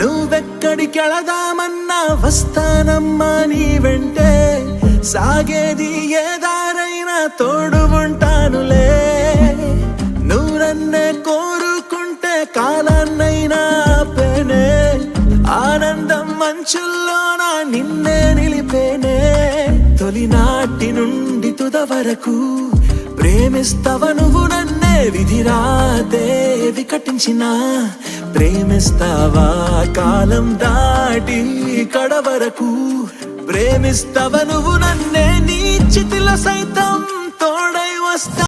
ఎక్కడికెళదామన్నా వస్తానమ్మా నీ వెంటే. సాగేది ఏదారైనా తోడు ఉంటానులే. నువ్వు నన్నే కోరుకుంటే కాలాన్నైనా ఆపేనే. ఆనందం మంచుల్లోన నిన్నే నిలిపేనే. తొలినాటి నుండి తుద వరకు ప్రేమిస్తవ నువ్వు నన్నే విధిరాదే కట్టించినా ప్రేమిస్తావా? కాలం దాటి కడ వరకు ప్రేమిస్తవ నువ్వు నన్నే? నీ చితిల సైతం తోడై వస్తా